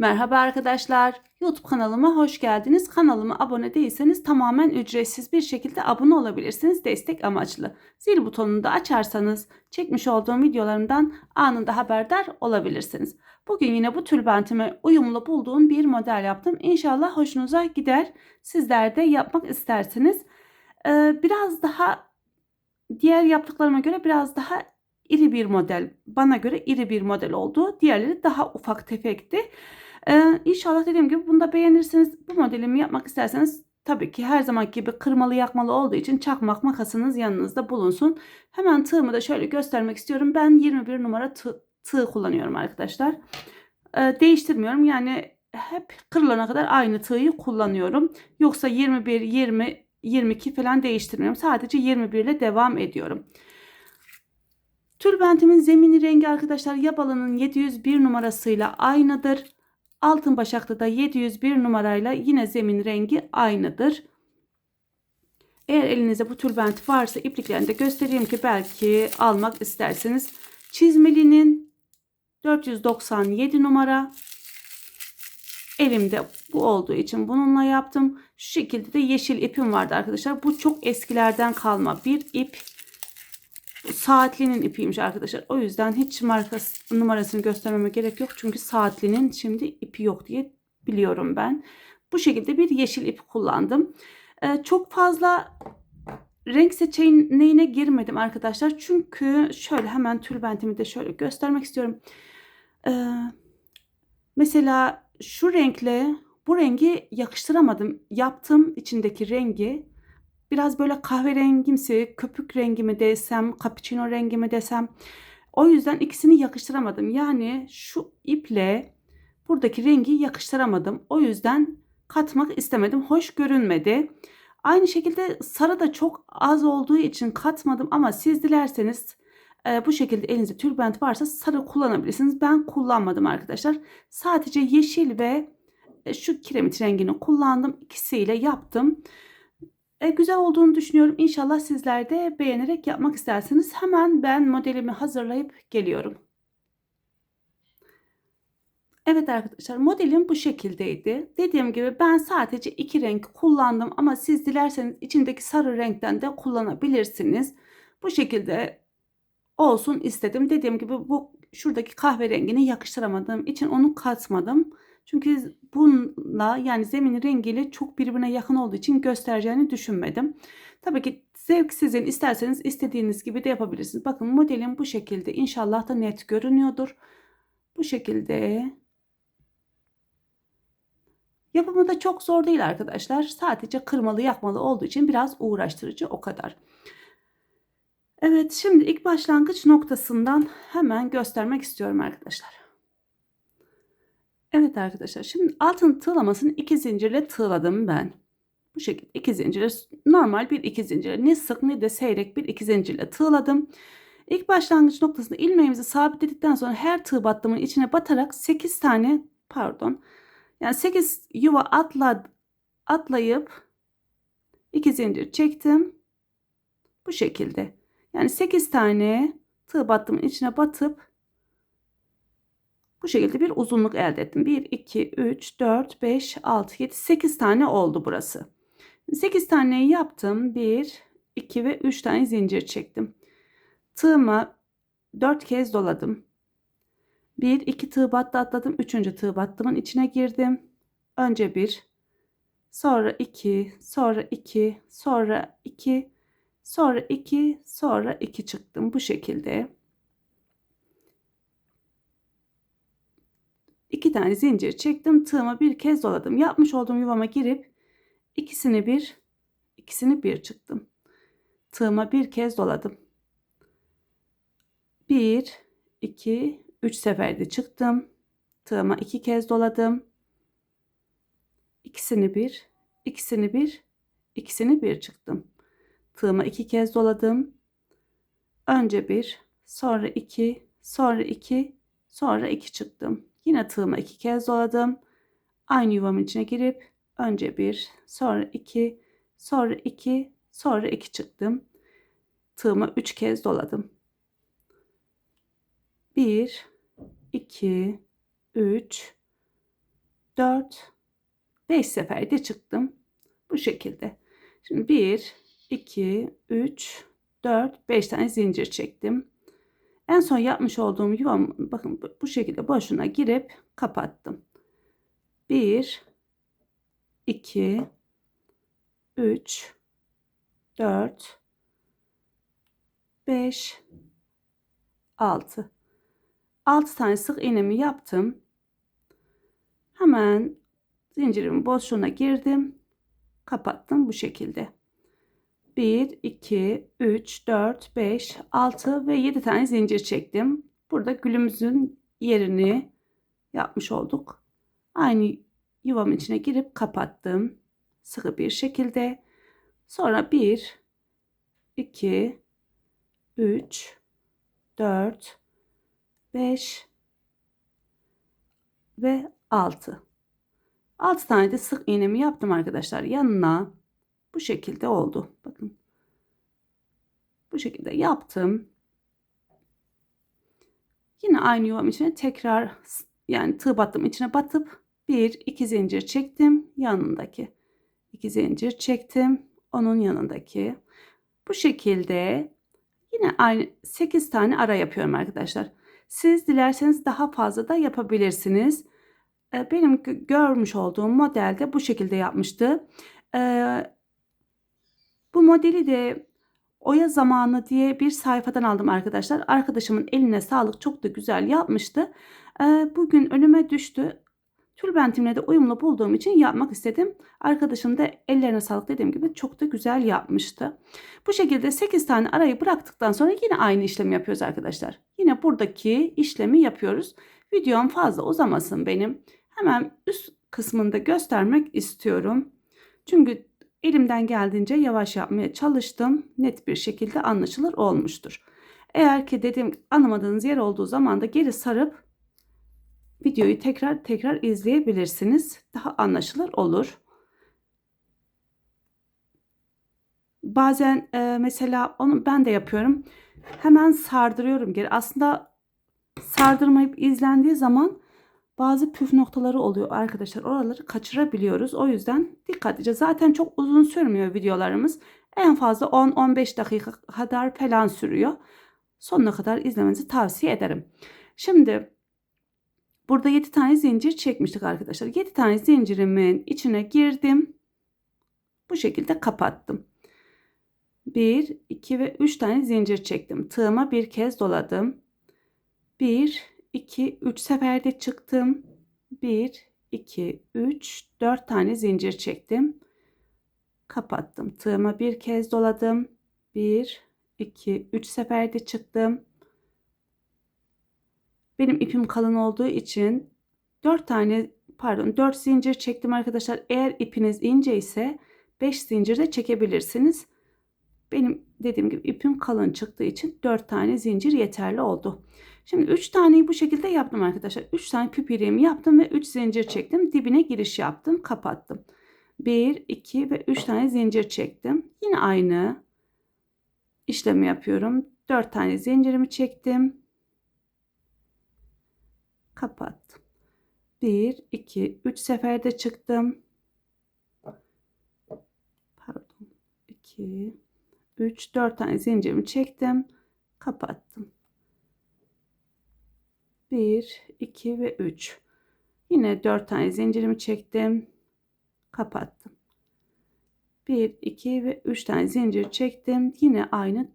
Merhaba arkadaşlar. YouTube kanalıma hoş geldiniz. Kanalıma abone değilseniz tamamen ücretsiz bir şekilde abone olabilirsiniz destek amaçlı. Zil butonunu da açarsanız çekmiş olduğum videolarımdan anında haberdar olabilirsiniz. Bugün yine bu tülbentime uyumlu bulduğum bir model yaptım. İnşallah hoşunuza gider. Sizler de yapmak istersiniz. Ee, biraz daha diğer yaptıklarıma göre biraz daha iri bir model. Bana göre iri bir model oldu. Diğerleri daha ufak tefekti. Ee, inşallah dediğim gibi bunu da beğenirsiniz. Bu modelimi yapmak isterseniz tabii ki her zaman gibi kırmalı yakmalı olduğu için çakmak makasınız yanınızda bulunsun. Hemen tığımı da şöyle göstermek istiyorum. Ben 21 numara tığ, tığ kullanıyorum arkadaşlar. Ee, değiştirmiyorum. Yani hep kırılana kadar aynı tığı kullanıyorum. Yoksa 21, 20, 22 falan değiştirmiyorum. Sadece 21 ile devam ediyorum. Tülbentimin zemini rengi arkadaşlar yabalının 701 numarasıyla aynıdır. Altın başaklı da 701 numarayla yine zemin rengi aynıdır. Eğer elinizde bu tülbent varsa ipliklerini de göstereyim ki belki almak isterseniz. Çizmelinin 497 numara. Elimde bu olduğu için bununla yaptım. Şu şekilde de yeşil ipim vardı arkadaşlar. Bu çok eskilerden kalma bir ip saatlinin ipiymiş arkadaşlar. O yüzden hiç markası numarasını göstermeme gerek yok. Çünkü saatlinin şimdi ipi yok diye biliyorum ben. Bu şekilde bir yeşil ip kullandım. Ee, çok fazla renk seçeneğine girmedim arkadaşlar. Çünkü şöyle hemen tülbentimi de şöyle göstermek istiyorum. Ee, mesela şu renkle bu rengi yakıştıramadım. Yaptım içindeki rengi biraz böyle kahverengimsi, köpük rengi mi desem, cappuccino rengi mi desem. O yüzden ikisini yakıştıramadım. Yani şu iple buradaki rengi yakıştıramadım. O yüzden katmak istemedim. Hoş görünmedi. Aynı şekilde sarı da çok az olduğu için katmadım ama siz dilerseniz e, bu şekilde elinizde tülbent varsa sarı kullanabilirsiniz. Ben kullanmadım arkadaşlar. Sadece yeşil ve e, şu kiremit rengini kullandım. İkisiyle yaptım. E, güzel olduğunu düşünüyorum. İnşallah sizler de beğenerek yapmak istersiniz. Hemen ben modelimi hazırlayıp geliyorum. Evet arkadaşlar modelim bu şekildeydi. Dediğim gibi ben sadece iki renk kullandım ama siz dilerseniz içindeki sarı renkten de kullanabilirsiniz. Bu şekilde olsun istedim. Dediğim gibi bu şuradaki kahverengini yakıştıramadığım için onu katmadım. Çünkü bununla yani zemin rengiyle çok birbirine yakın olduğu için göstereceğini düşünmedim. Tabii ki zevk sizin isterseniz istediğiniz gibi de yapabilirsiniz. Bakın modelim bu şekilde inşallah da net görünüyordur. Bu şekilde Yapımı da çok zor değil arkadaşlar. Sadece kırmalı yakmalı olduğu için biraz uğraştırıcı o kadar. Evet şimdi ilk başlangıç noktasından hemen göstermek istiyorum arkadaşlar. Evet arkadaşlar şimdi altın tığlamasını iki zincirle tığladım ben. Bu şekilde iki zincirle normal bir iki zincirle ne sık ne de seyrek bir iki zincirle tığladım. İlk başlangıç noktasında ilmeğimizi sabitledikten sonra her tığ battımın içine batarak 8 tane pardon yani 8 yuva atla, atlayıp iki zincir çektim. Bu şekilde. Yani 8 tane tığ battımın içine batıp bu şekilde bir uzunluk elde ettim. 1, 2, 3, 4, 5, 6, 7, 8 tane oldu burası. 8 taneyi yaptım. 1, 2 ve 3 tane zincir çektim. Tığımı 4 kez doladım. 1, 2 tığ battı atladım. 3. tığ battımın içine girdim. Önce 1, sonra 2, sonra 2, sonra 2, sonra 2, sonra 2 çıktım. Bu şekilde. İki tane zincir çektim. Tığımı bir kez doladım. Yapmış olduğum yuvama girip ikisini bir, ikisini bir çıktım. Tığıma bir kez doladım. Bir, iki, üç seferde çıktım. Tığıma iki kez doladım. İkisini bir, ikisini bir, ikisini bir çıktım. Tığıma iki kez doladım. Önce bir, sonra iki, sonra iki, sonra iki çıktım. Yine tığıma iki kez doladım. Aynı yuvamın içine girip önce bir, sonra iki, sonra iki, sonra iki çıktım. Tığıma üç kez doladım. Bir, iki, üç, 4, 5 seferde çıktım. Bu şekilde. Şimdi 1, 2, 3, 4, 5 tane zincir çektim. En son yapmış olduğum yuvam bakın bu şekilde boşuna girip kapattım. 1, 2, 3, 4, 5, 6. 6 tane sık iğnemi yaptım. Hemen zincirimin boşluğuna girdim. Kapattım bu şekilde. 1, 2, 3, 4, 5, 6 ve 7 tane zincir çektim. Burada gülümüzün yerini yapmış olduk. Aynı yuvam içine girip kapattım. Sıkı bir şekilde. Sonra 1, 2, 3, 4, 5 ve 6. 6 tane de sık iğnemi yaptım arkadaşlar. Yanına bu şekilde oldu. Bakın. Bu şekilde yaptım. Yine aynı yuvam içine tekrar yani tığ battım içine batıp bir iki zincir çektim yanındaki. 2 zincir çektim onun yanındaki. Bu şekilde yine aynı 8 tane ara yapıyorum arkadaşlar. Siz dilerseniz daha fazla da yapabilirsiniz. Benim görmüş olduğum modelde bu şekilde yapmıştı. Bu modeli de Oya Zamanı diye bir sayfadan aldım arkadaşlar. Arkadaşımın eline sağlık çok da güzel yapmıştı. Bugün önüme düştü. Tülbentimle de uyumlu bulduğum için yapmak istedim. Arkadaşım da ellerine sağlık dediğim gibi çok da güzel yapmıştı. Bu şekilde 8 tane arayı bıraktıktan sonra yine aynı işlemi yapıyoruz arkadaşlar. Yine buradaki işlemi yapıyoruz. Videom fazla uzamasın benim. Hemen üst kısmında göstermek istiyorum. Çünkü elimden geldiğince yavaş yapmaya çalıştım. Net bir şekilde anlaşılır olmuştur. Eğer ki dediğim anlamadığınız yer olduğu zaman da geri sarıp videoyu tekrar tekrar izleyebilirsiniz. Daha anlaşılır olur. Bazen e, mesela onu ben de yapıyorum. Hemen sardırıyorum geri. Aslında sardırmayıp izlendiği zaman bazı püf noktaları oluyor arkadaşlar. Oraları kaçırabiliyoruz. O yüzden dikkatlice. Zaten çok uzun sürmüyor videolarımız. En fazla 10-15 dakika kadar falan sürüyor. Sonuna kadar izlemenizi tavsiye ederim. Şimdi burada 7 tane zincir çekmiştik arkadaşlar. 7 tane zincirimin içine girdim. Bu şekilde kapattım. 1, 2 ve 3 tane zincir çektim. Tığıma bir kez doladım. 1, 2, 3 seferde çıktım. 1, 2, 3, 4 tane zincir çektim. Kapattım. Tığıma bir kez doladım. 1, 2, 3 seferde çıktım. Benim ipim kalın olduğu için 4 tane pardon 4 zincir çektim arkadaşlar. Eğer ipiniz ince ise 5 zincir de çekebilirsiniz. Benim dediğim gibi ipim kalın çıktığı için 4 tane zincir yeterli oldu. Şimdi 3 taneyi bu şekilde yaptım arkadaşlar. 3 tane pipiriğimi yaptım ve 3 zincir çektim. Dibine giriş yaptım. Kapattım. 1, 2 ve 3 tane zincir çektim. Yine aynı işlemi yapıyorum. 4 tane zincirimi çektim. Kapattım. 1, 2, 3 seferde çıktım. Pardon. 2, 3, 4 tane zincirimi çektim. Kapattım. 1, 2 ve 3. Yine 4 tane zincirimi çektim. Kapattım. 1, 2 ve 3 tane zincir çektim. Yine aynı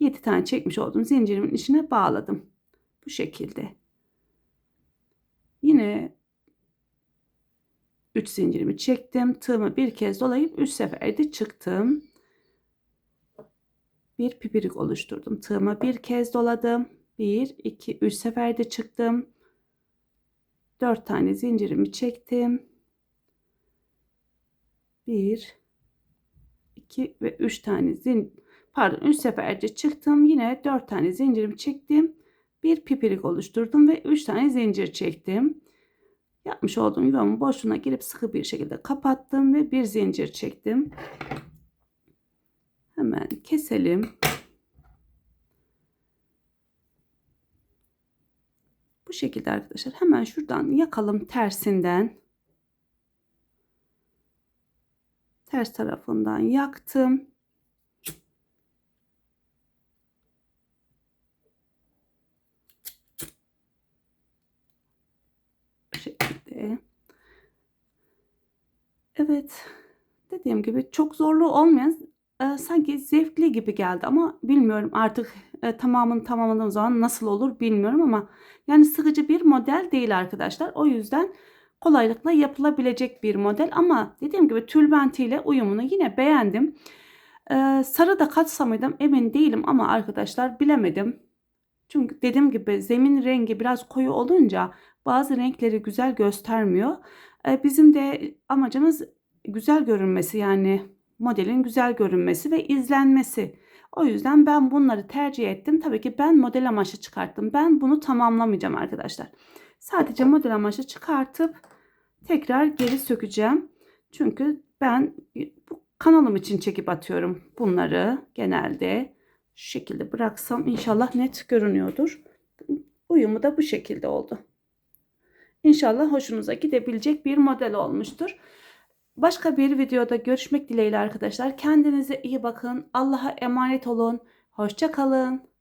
7 tane çekmiş olduğum zincirimin içine bağladım. Bu şekilde. Yine 3 zincirimi çektim. Tığımı bir kez dolayıp 3 seferde çıktım. Bir pipirik oluşturdum. Tığıma bir kez doladım. 1, 2, 3 seferde çıktım. 4 tane zincirimi çektim. 1, 2 ve 3 tane zin pardon 3 seferde çıktım. Yine 4 tane zincirimi çektim. Bir pipirik oluşturdum ve 3 tane zincir çektim. Yapmış olduğum yuvamın boşluğuna girip sıkı bir şekilde kapattım ve bir zincir çektim. Hemen keselim. şekilde arkadaşlar hemen şuradan yakalım tersinden. Ters tarafından yaktım. Bu şekilde. Evet. Dediğim gibi çok zorlu olmayan e, sanki zevkli gibi geldi ama bilmiyorum artık e, tamamını tamamladığım zaman nasıl olur bilmiyorum ama yani sıkıcı bir model değil arkadaşlar. O yüzden kolaylıkla yapılabilecek bir model ama dediğim gibi tülbentiyle uyumunu yine beğendim. E, sarı da katsam mıydım emin değilim ama arkadaşlar bilemedim. Çünkü dediğim gibi zemin rengi biraz koyu olunca bazı renkleri güzel göstermiyor. Bizim de amacımız güzel görünmesi yani modelin güzel görünmesi ve izlenmesi. O yüzden ben bunları tercih ettim. Tabii ki ben model amaçlı çıkarttım. Ben bunu tamamlamayacağım arkadaşlar. Sadece model amaçlı çıkartıp tekrar geri sökeceğim. Çünkü ben bu kanalım için çekip atıyorum bunları genelde. Şu şekilde bıraksam inşallah net görünüyordur. Uyumu da bu şekilde oldu. İnşallah hoşunuza gidebilecek bir model olmuştur. Başka bir videoda görüşmek dileğiyle arkadaşlar. Kendinize iyi bakın. Allah'a emanet olun. Hoşça kalın.